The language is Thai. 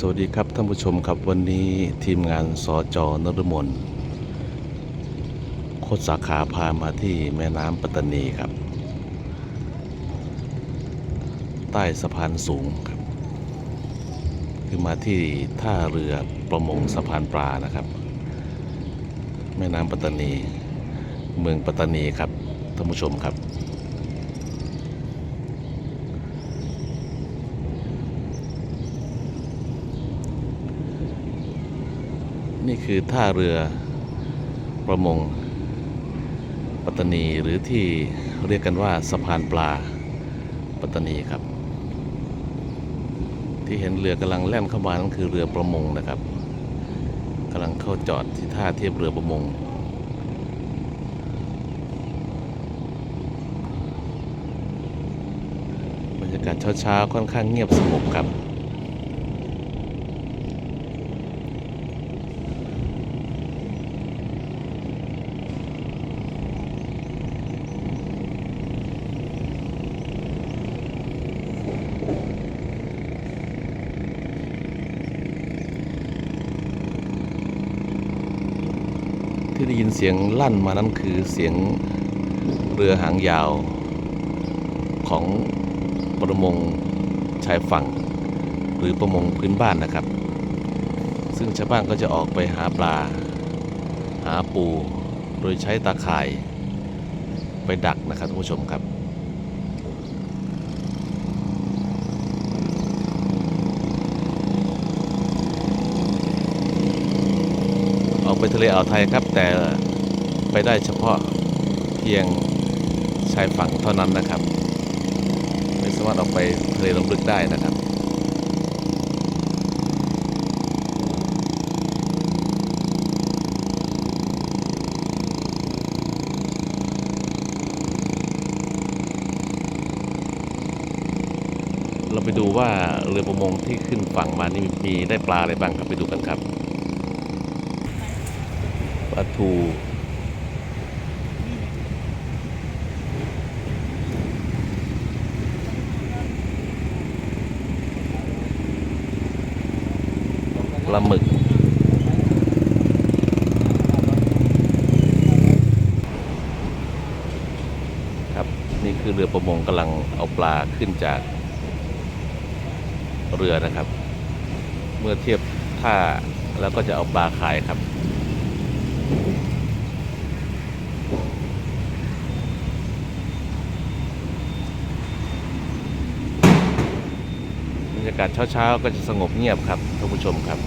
สวัสดีครับท่านผู้ชมครับวันนี้ทีมงานสจนรมนโคตรสาขาพามาที่แม่น้ำปัตตานีครับ ใต้สะพานสูงครับ คือมาที่ท่าเรือประมงสะพานปลานะครับ แม่น้ำปัตตานี เมืองปัตตานีครับท่านผู้ชมครับ นี่คือท่าเรือประมง ปัตตานีหรือที่เรียกกันว่าสะพานปลาปัตตานีครับ ที่เห็นเรือกำลังแล่นเข้ามานั่นคือเรือประมงนะครับกำลังเข้าจอดที่ท่าเทียบเรือประมงบรรยากาศเช้าๆค่อนข้างเงียบสงบครับ ที่ได้ยินเสียงลั่นมานั้นคือเสียงเรือหางยาวของประมงชายฝั่ง หรือประมงพื้นบ้านนะครับ ซึ่งชาวบ้านก็จะออกไปหาปลา หาปู โดยใช้ตาข่ายไปดักนะครับท่านผู้ชมครับ ออกไปทะเลอ่าวไทยครับ แต่ไปได้เฉพาะเพียงชายฝั่งเท่านั้นนะครับ ไม่สามารถออกไปทะเลลงลึกได้นะครับเราไปดูว่าเรือประมงที่ขึ้นฝั่งมานี่มีได้ปลาอะไรบ้างครับไปดูกันครับ ลาทูปลาหมึก ครับนี่คือเรือประมงกำลังเอาปลาขึ้นจากเรือนะครับ เมื่อเทียบท่าแล้วก็จะเอาปลาขายครับ บรรยากาศเช้าๆ ก็จะสงบเงียบครับท่านผู้ชมครับ